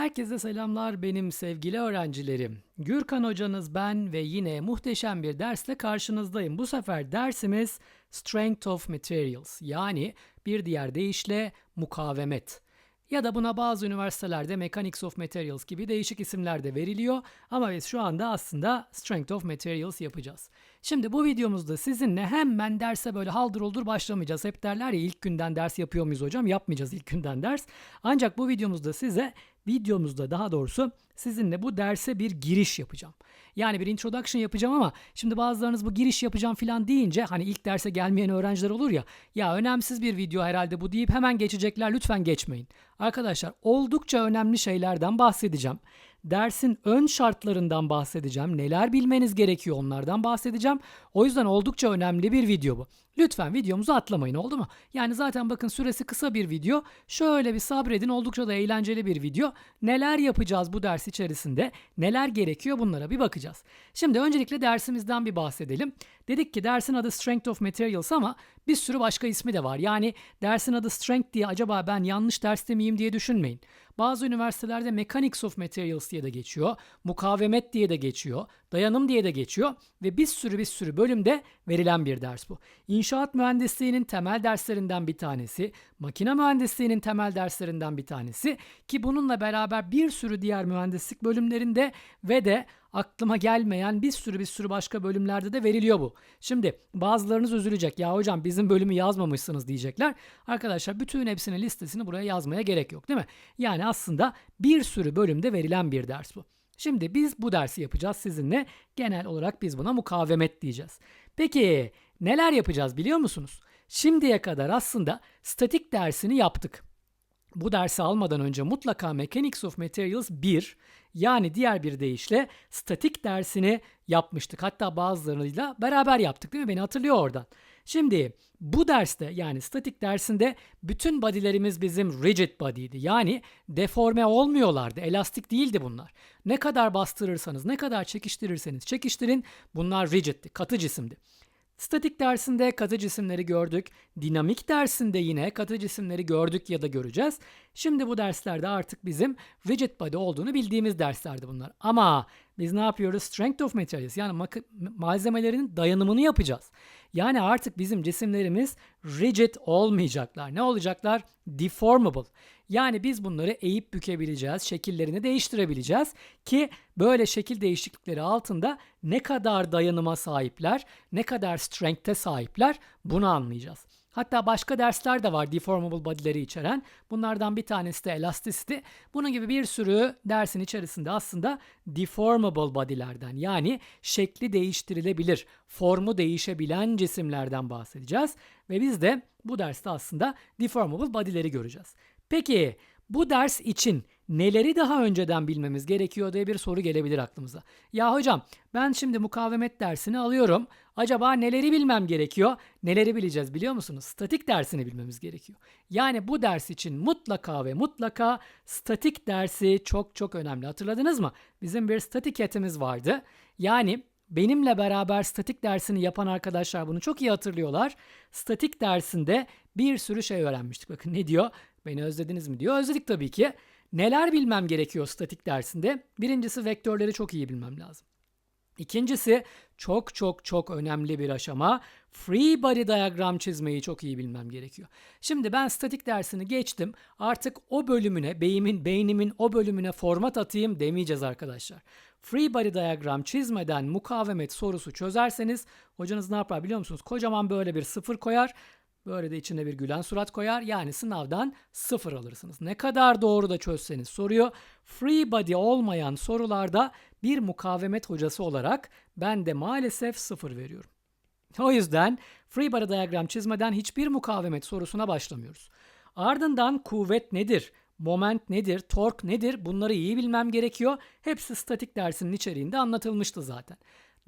Herkese selamlar benim sevgili öğrencilerim. Gürkan hocanız ben ve yine muhteşem bir dersle karşınızdayım. Bu sefer dersimiz Strength of Materials yani bir diğer deyişle mukavemet. Ya da buna bazı üniversitelerde Mechanics of Materials gibi değişik isimler de veriliyor ama biz şu anda aslında Strength of Materials yapacağız. Şimdi bu videomuzda sizinle hemen derse böyle haldır uldur başlamayacağız. Hep derler ya ilk günden ders yapıyor muyuz hocam? Yapmayacağız ilk günden ders. Ancak bu videomuzda size videomuzda daha doğrusu sizinle bu derse bir giriş yapacağım. Yani bir introduction yapacağım ama şimdi bazılarınız bu giriş yapacağım falan deyince hani ilk derse gelmeyen öğrenciler olur ya ya önemsiz bir video herhalde bu deyip hemen geçecekler lütfen geçmeyin. Arkadaşlar oldukça önemli şeylerden bahsedeceğim. Dersin ön şartlarından bahsedeceğim. Neler bilmeniz gerekiyor onlardan bahsedeceğim. O yüzden oldukça önemli bir video bu. Lütfen videomuzu atlamayın oldu mu? Yani zaten bakın süresi kısa bir video. Şöyle bir sabredin oldukça da eğlenceli bir video. Neler yapacağız bu ders içerisinde? Neler gerekiyor bunlara bir bakacağız. Şimdi öncelikle dersimizden bir bahsedelim. Dedik ki dersin adı Strength of Materials ama bir sürü başka ismi de var. Yani dersin adı Strength diye acaba ben yanlış derste miyim diye düşünmeyin. Bazı üniversitelerde Mechanics of Materials diye de geçiyor, mukavemet diye de geçiyor, dayanım diye de geçiyor ve bir sürü bir sürü bölümde verilen bir ders bu. İnşaat mühendisliğinin temel derslerinden bir tanesi, makine mühendisliğinin temel derslerinden bir tanesi ki bununla beraber bir sürü diğer mühendislik bölümlerinde ve de aklıma gelmeyen bir sürü bir sürü başka bölümlerde de veriliyor bu. Şimdi bazılarınız üzülecek. Ya hocam bizim bölümü yazmamışsınız diyecekler. Arkadaşlar bütün hepsinin listesini buraya yazmaya gerek yok değil mi? Yani aslında bir sürü bölümde verilen bir ders bu. Şimdi biz bu dersi yapacağız sizinle. Genel olarak biz buna mukavemet diyeceğiz. Peki neler yapacağız biliyor musunuz? Şimdiye kadar aslında statik dersini yaptık. Bu dersi almadan önce mutlaka Mechanics of Materials 1 yani diğer bir deyişle statik dersini yapmıştık. Hatta bazılarıyla beraber yaptık değil mi? Beni hatırlıyor oradan. Şimdi bu derste yani statik dersinde bütün body'lerimiz bizim rigid body'ydi. Yani deforme olmuyorlardı. Elastik değildi bunlar. Ne kadar bastırırsanız, ne kadar çekiştirirseniz çekiştirin bunlar rigid'ti, katı cisimdi. Statik dersinde katı cisimleri gördük. Dinamik dersinde yine katı cisimleri gördük ya da göreceğiz. Şimdi bu derslerde artık bizim rigid body olduğunu bildiğimiz derslerdi bunlar. Ama biz ne yapıyoruz? Strength of materials yani malzemelerin dayanımını yapacağız. Yani artık bizim cisimlerimiz rigid olmayacaklar. Ne olacaklar? Deformable. Yani biz bunları eğip bükebileceğiz, şekillerini değiştirebileceğiz ki böyle şekil değişiklikleri altında ne kadar dayanıma sahipler, ne kadar strength'e sahipler bunu anlayacağız. Hatta başka dersler de var deformable body'leri içeren. Bunlardan bir tanesi de elasticity. Bunun gibi bir sürü dersin içerisinde aslında deformable body'lerden yani şekli değiştirilebilir, formu değişebilen cisimlerden bahsedeceğiz. Ve biz de bu derste aslında deformable body'leri göreceğiz. Peki bu ders için neleri daha önceden bilmemiz gerekiyor diye bir soru gelebilir aklımıza. Ya hocam ben şimdi mukavemet dersini alıyorum. Acaba neleri bilmem gerekiyor? Neleri bileceğiz biliyor musunuz? Statik dersini bilmemiz gerekiyor. Yani bu ders için mutlaka ve mutlaka statik dersi çok çok önemli. Hatırladınız mı? Bizim bir statik etimiz vardı. Yani benimle beraber statik dersini yapan arkadaşlar bunu çok iyi hatırlıyorlar. Statik dersinde bir sürü şey öğrenmiştik. Bakın ne diyor? Beni özlediniz mi diyor. Özledik tabii ki. Neler bilmem gerekiyor statik dersinde? Birincisi vektörleri çok iyi bilmem lazım. İkincisi çok çok çok önemli bir aşama. Free body diagram çizmeyi çok iyi bilmem gerekiyor. Şimdi ben statik dersini geçtim. Artık o bölümüne, beynimin, beynimin o bölümüne format atayım demeyeceğiz arkadaşlar. Free body diagram çizmeden mukavemet sorusu çözerseniz hocanız ne yapar biliyor musunuz? Kocaman böyle bir sıfır koyar Böyle de içine bir gülen surat koyar. Yani sınavdan sıfır alırsınız. Ne kadar doğru da çözseniz soruyor. Free body olmayan sorularda bir mukavemet hocası olarak ben de maalesef sıfır veriyorum. O yüzden free body diagram çizmeden hiçbir mukavemet sorusuna başlamıyoruz. Ardından kuvvet nedir? Moment nedir? Tork nedir? Bunları iyi bilmem gerekiyor. Hepsi statik dersinin içeriğinde anlatılmıştı zaten.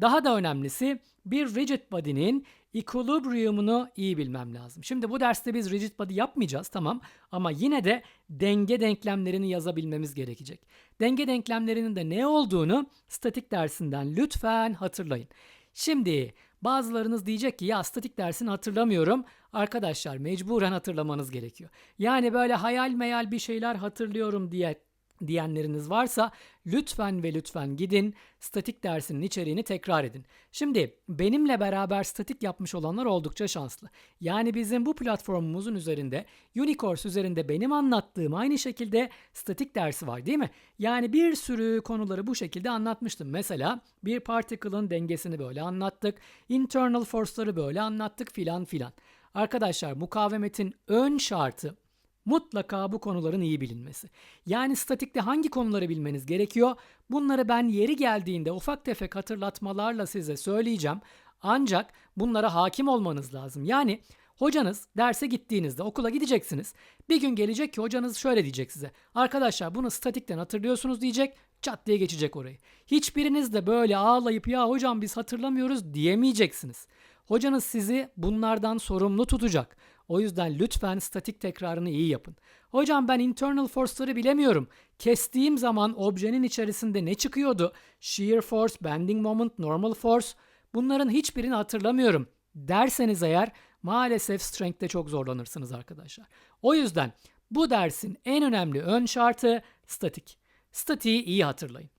Daha da önemlisi bir rigid body'nin equilibrium'unu iyi bilmem lazım. Şimdi bu derste biz rigid body yapmayacağız tamam ama yine de denge denklemlerini yazabilmemiz gerekecek. Denge denklemlerinin de ne olduğunu statik dersinden lütfen hatırlayın. Şimdi bazılarınız diyecek ki ya statik dersini hatırlamıyorum. Arkadaşlar mecburen hatırlamanız gerekiyor. Yani böyle hayal meyal bir şeyler hatırlıyorum diye diyenleriniz varsa lütfen ve lütfen gidin statik dersinin içeriğini tekrar edin. Şimdi benimle beraber statik yapmış olanlar oldukça şanslı. Yani bizim bu platformumuzun üzerinde Unicourse üzerinde benim anlattığım aynı şekilde statik dersi var değil mi? Yani bir sürü konuları bu şekilde anlatmıştım. Mesela bir particle'ın dengesini böyle anlattık. Internal force'ları böyle anlattık filan filan. Arkadaşlar mukavemetin ön şartı mutlaka bu konuların iyi bilinmesi. Yani statikte hangi konuları bilmeniz gerekiyor? Bunları ben yeri geldiğinde ufak tefek hatırlatmalarla size söyleyeceğim. Ancak bunlara hakim olmanız lazım. Yani hocanız derse gittiğinizde okula gideceksiniz. Bir gün gelecek ki hocanız şöyle diyecek size. Arkadaşlar bunu statikten hatırlıyorsunuz diyecek. Çat diye geçecek orayı. Hiçbiriniz de böyle ağlayıp ya hocam biz hatırlamıyoruz diyemeyeceksiniz. Hocanız sizi bunlardan sorumlu tutacak. O yüzden lütfen statik tekrarını iyi yapın. Hocam ben internal force'ları bilemiyorum. Kestiğim zaman objenin içerisinde ne çıkıyordu? Shear force, bending moment, normal force. Bunların hiçbirini hatırlamıyorum. Derseniz eğer maalesef strength'te çok zorlanırsınız arkadaşlar. O yüzden bu dersin en önemli ön şartı statik. Statiği iyi hatırlayın.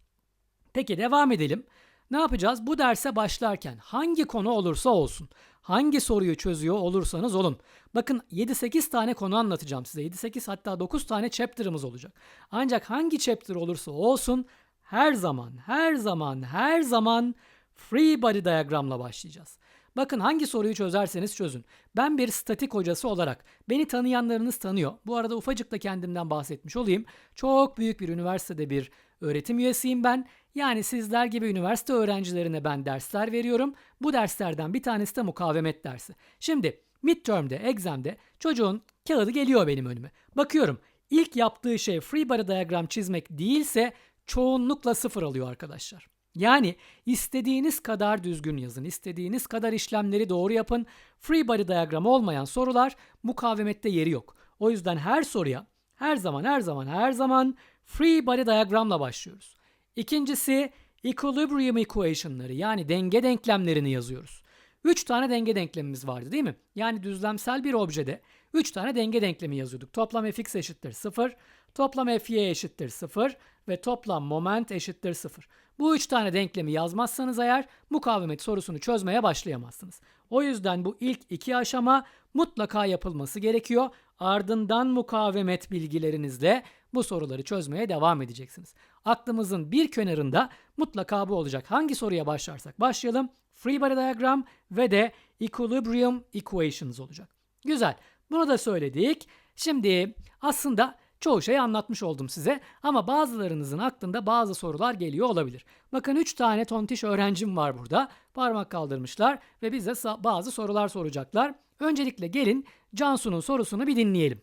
Peki devam edelim. Ne yapacağız? Bu derse başlarken hangi konu olursa olsun, hangi soruyu çözüyor olursanız olun. Bakın 7-8 tane konu anlatacağım size. 7-8 hatta 9 tane chapter'ımız olacak. Ancak hangi chapter olursa olsun her zaman, her zaman, her zaman free body diagramla başlayacağız. Bakın hangi soruyu çözerseniz çözün. Ben bir statik hocası olarak beni tanıyanlarınız tanıyor. Bu arada ufacık da kendimden bahsetmiş olayım. Çok büyük bir üniversitede bir öğretim üyesiyim ben. Yani sizler gibi üniversite öğrencilerine ben dersler veriyorum. Bu derslerden bir tanesi de mukavemet dersi. Şimdi midterm'de, exam'de çocuğun kağıdı geliyor benim önüme. Bakıyorum ilk yaptığı şey free body diagram çizmek değilse çoğunlukla sıfır alıyor arkadaşlar. Yani istediğiniz kadar düzgün yazın, istediğiniz kadar işlemleri doğru yapın. Free body diagram olmayan sorular mukavemette yeri yok. O yüzden her soruya her zaman her zaman her zaman free body diagramla başlıyoruz. İkincisi equilibrium equation'ları yani denge denklemlerini yazıyoruz. 3 tane denge denklemimiz vardı değil mi? Yani düzlemsel bir objede 3 tane denge denklemi yazıyorduk. Toplam fx eşittir 0, toplam fy eşittir 0 ve toplam moment eşittir 0. Bu 3 tane denklemi yazmazsanız eğer mukavemet sorusunu çözmeye başlayamazsınız. O yüzden bu ilk iki aşama mutlaka yapılması gerekiyor. Ardından mukavemet bilgilerinizle bu soruları çözmeye devam edeceksiniz. Aklımızın bir kenarında mutlaka bu olacak. Hangi soruya başlarsak başlayalım. Free body diagram ve de equilibrium equations olacak. Güzel. Bunu da söyledik. Şimdi aslında çoğu şeyi anlatmış oldum size ama bazılarınızın aklında bazı sorular geliyor olabilir. Bakın 3 tane tontiş öğrencim var burada. Parmak kaldırmışlar ve bize bazı sorular soracaklar. Öncelikle gelin Cansu'nun sorusunu bir dinleyelim.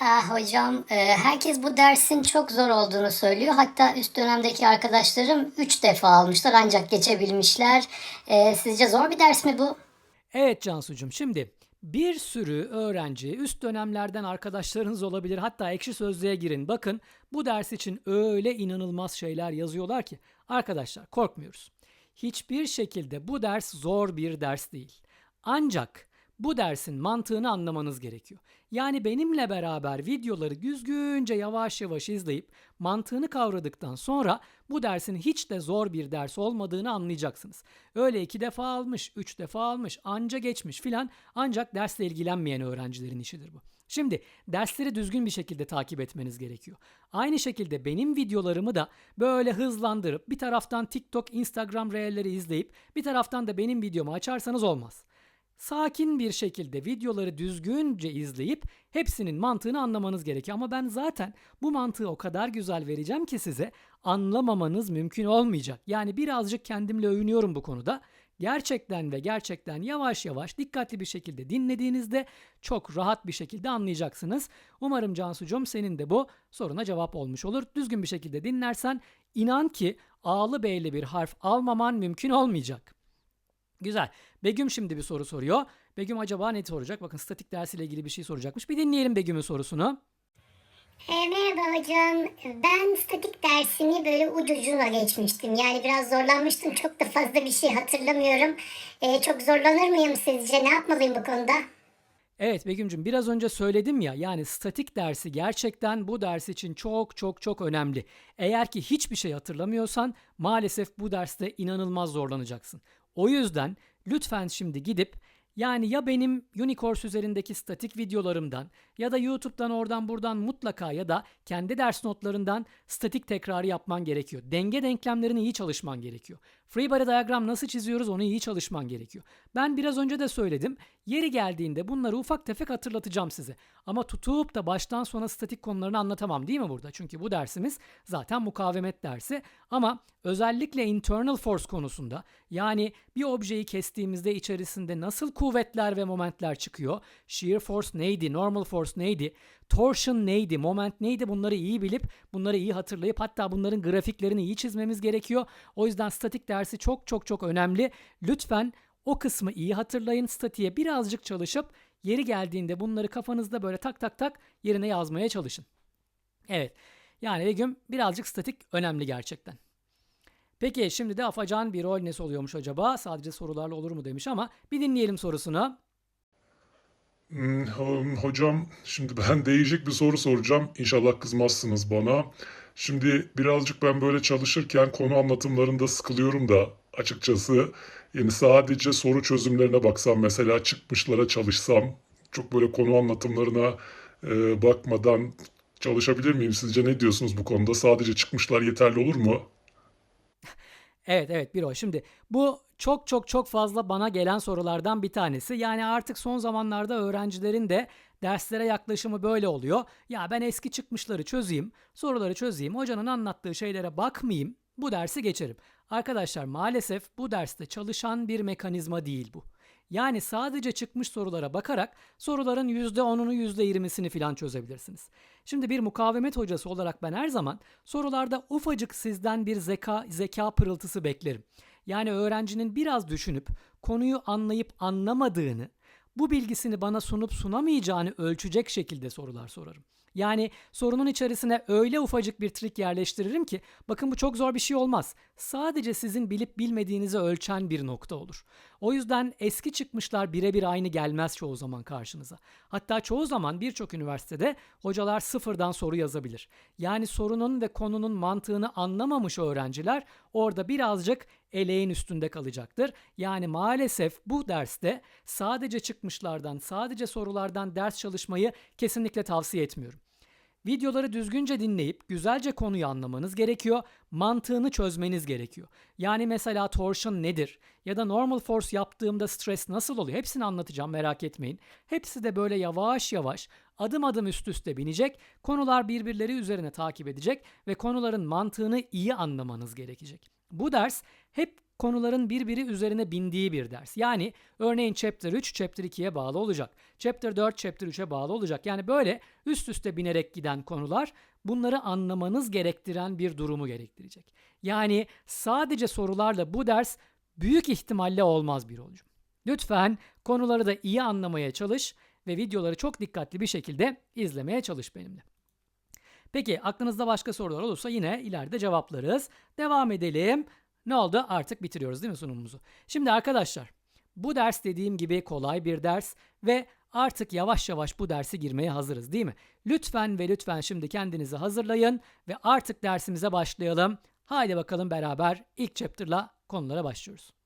Ah hocam, e, herkes bu dersin çok zor olduğunu söylüyor. Hatta üst dönemdeki arkadaşlarım 3 defa almışlar ancak geçebilmişler. E, sizce zor bir ders mi bu? Evet Cansucuğum şimdi bir sürü öğrenci üst dönemlerden arkadaşlarınız olabilir. Hatta ekşi sözlüğe girin. Bakın bu ders için öyle inanılmaz şeyler yazıyorlar ki. Arkadaşlar korkmuyoruz. Hiçbir şekilde bu ders zor bir ders değil. Ancak bu dersin mantığını anlamanız gerekiyor. Yani benimle beraber videoları düzgünce yavaş yavaş izleyip mantığını kavradıktan sonra bu dersin hiç de zor bir ders olmadığını anlayacaksınız. Öyle iki defa almış, üç defa almış, anca geçmiş filan ancak dersle ilgilenmeyen öğrencilerin işidir bu. Şimdi dersleri düzgün bir şekilde takip etmeniz gerekiyor. Aynı şekilde benim videolarımı da böyle hızlandırıp bir taraftan TikTok, Instagram reelleri izleyip bir taraftan da benim videomu açarsanız olmaz sakin bir şekilde videoları düzgünce izleyip hepsinin mantığını anlamanız gerekiyor. Ama ben zaten bu mantığı o kadar güzel vereceğim ki size anlamamanız mümkün olmayacak. Yani birazcık kendimle övünüyorum bu konuda. Gerçekten ve gerçekten yavaş yavaş dikkatli bir şekilde dinlediğinizde çok rahat bir şekilde anlayacaksınız. Umarım Cansucuğum senin de bu soruna cevap olmuş olur. Düzgün bir şekilde dinlersen inan ki A'lı B'li bir harf almaman mümkün olmayacak. Güzel. Begüm şimdi bir soru soruyor. Begüm acaba ne soracak? Bakın statik dersiyle ilgili bir şey soracakmış. Bir dinleyelim Begüm'ün sorusunu. E, merhaba hocam. Ben statik dersini böyle ucucuna geçmiştim. Yani biraz zorlanmıştım. Çok da fazla bir şey hatırlamıyorum. E, çok zorlanır mıyım sizce? Ne yapmalıyım bu konuda? Evet Begüm'cüm biraz önce söyledim ya yani statik dersi gerçekten bu ders için çok çok çok önemli. Eğer ki hiçbir şey hatırlamıyorsan maalesef bu derste inanılmaz zorlanacaksın. O yüzden lütfen şimdi gidip yani ya benim Unicourse üzerindeki statik videolarımdan ya da YouTube'dan oradan buradan mutlaka ya da kendi ders notlarından statik tekrarı yapman gerekiyor. Denge denklemlerini iyi çalışman gerekiyor. Free body diagram nasıl çiziyoruz onu iyi çalışman gerekiyor. Ben biraz önce de söyledim. Yeri geldiğinde bunları ufak tefek hatırlatacağım size. Ama tutup da baştan sona statik konularını anlatamam değil mi burada? Çünkü bu dersimiz zaten mukavemet dersi. Ama özellikle internal force konusunda yani bir objeyi kestiğimizde içerisinde nasıl kuvvetler ve momentler çıkıyor? Shear force neydi? Normal force neydi? Torsion neydi? Moment neydi? Bunları iyi bilip, bunları iyi hatırlayıp hatta bunların grafiklerini iyi çizmemiz gerekiyor. O yüzden statik dersi çok çok çok önemli. Lütfen o kısmı iyi hatırlayın. Statiğe birazcık çalışıp yeri geldiğinde bunları kafanızda böyle tak tak tak yerine yazmaya çalışın. Evet. Yani Begüm birazcık statik önemli gerçekten. Peki şimdi de afacan bir rol nesi oluyormuş acaba? Sadece sorularla olur mu demiş ama bir dinleyelim sorusunu. Hmm, ho- Hocam şimdi ben değişik bir soru soracağım. İnşallah kızmazsınız bana. Şimdi birazcık ben böyle çalışırken konu anlatımlarında sıkılıyorum da açıkçası. Yani sadece soru çözümlerine baksam mesela çıkmışlara çalışsam çok böyle konu anlatımlarına e, bakmadan çalışabilir miyim? Sizce ne diyorsunuz bu konuda? Sadece çıkmışlar yeterli olur mu? Evet evet bir o. Şimdi bu çok çok çok fazla bana gelen sorulardan bir tanesi. Yani artık son zamanlarda öğrencilerin de derslere yaklaşımı böyle oluyor. Ya ben eski çıkmışları çözeyim, soruları çözeyim, hocanın anlattığı şeylere bakmayayım, bu dersi geçerim. Arkadaşlar maalesef bu derste çalışan bir mekanizma değil bu. Yani sadece çıkmış sorulara bakarak soruların %10'unu %20'sini falan çözebilirsiniz. Şimdi bir mukavemet hocası olarak ben her zaman sorularda ufacık sizden bir zeka, zeka pırıltısı beklerim. Yani öğrencinin biraz düşünüp konuyu anlayıp anlamadığını, bu bilgisini bana sunup sunamayacağını ölçecek şekilde sorular sorarım. Yani sorunun içerisine öyle ufacık bir trik yerleştiririm ki bakın bu çok zor bir şey olmaz. Sadece sizin bilip bilmediğinizi ölçen bir nokta olur. O yüzden eski çıkmışlar birebir aynı gelmez çoğu zaman karşınıza. Hatta çoğu zaman birçok üniversitede hocalar sıfırdan soru yazabilir. Yani sorunun ve konunun mantığını anlamamış öğrenciler orada birazcık eleğin üstünde kalacaktır. Yani maalesef bu derste sadece çıkmışlardan, sadece sorulardan ders çalışmayı kesinlikle tavsiye etmiyorum. Videoları düzgünce dinleyip güzelce konuyu anlamanız gerekiyor. Mantığını çözmeniz gerekiyor. Yani mesela torsion nedir? Ya da normal force yaptığımda stres nasıl oluyor? Hepsini anlatacağım merak etmeyin. Hepsi de böyle yavaş yavaş adım adım üst üste binecek. Konular birbirleri üzerine takip edecek ve konuların mantığını iyi anlamanız gerekecek. Bu ders hep konuların birbiri üzerine bindiği bir ders. Yani örneğin Chapter 3 Chapter 2'ye bağlı olacak. Chapter 4 Chapter 3'e bağlı olacak. Yani böyle üst üste binerek giden konular bunları anlamanız gerektiren bir durumu gerektirecek. Yani sadece sorularla bu ders büyük ihtimalle olmaz bir olcu. Lütfen konuları da iyi anlamaya çalış ve videoları çok dikkatli bir şekilde izlemeye çalış benimle. Peki aklınızda başka sorular olursa yine ileride cevaplarız. Devam edelim. Ne oldu? Artık bitiriyoruz değil mi sunumumuzu? Şimdi arkadaşlar bu ders dediğim gibi kolay bir ders ve artık yavaş yavaş bu dersi girmeye hazırız değil mi? Lütfen ve lütfen şimdi kendinizi hazırlayın ve artık dersimize başlayalım. Haydi bakalım beraber ilk chapter'la konulara başlıyoruz.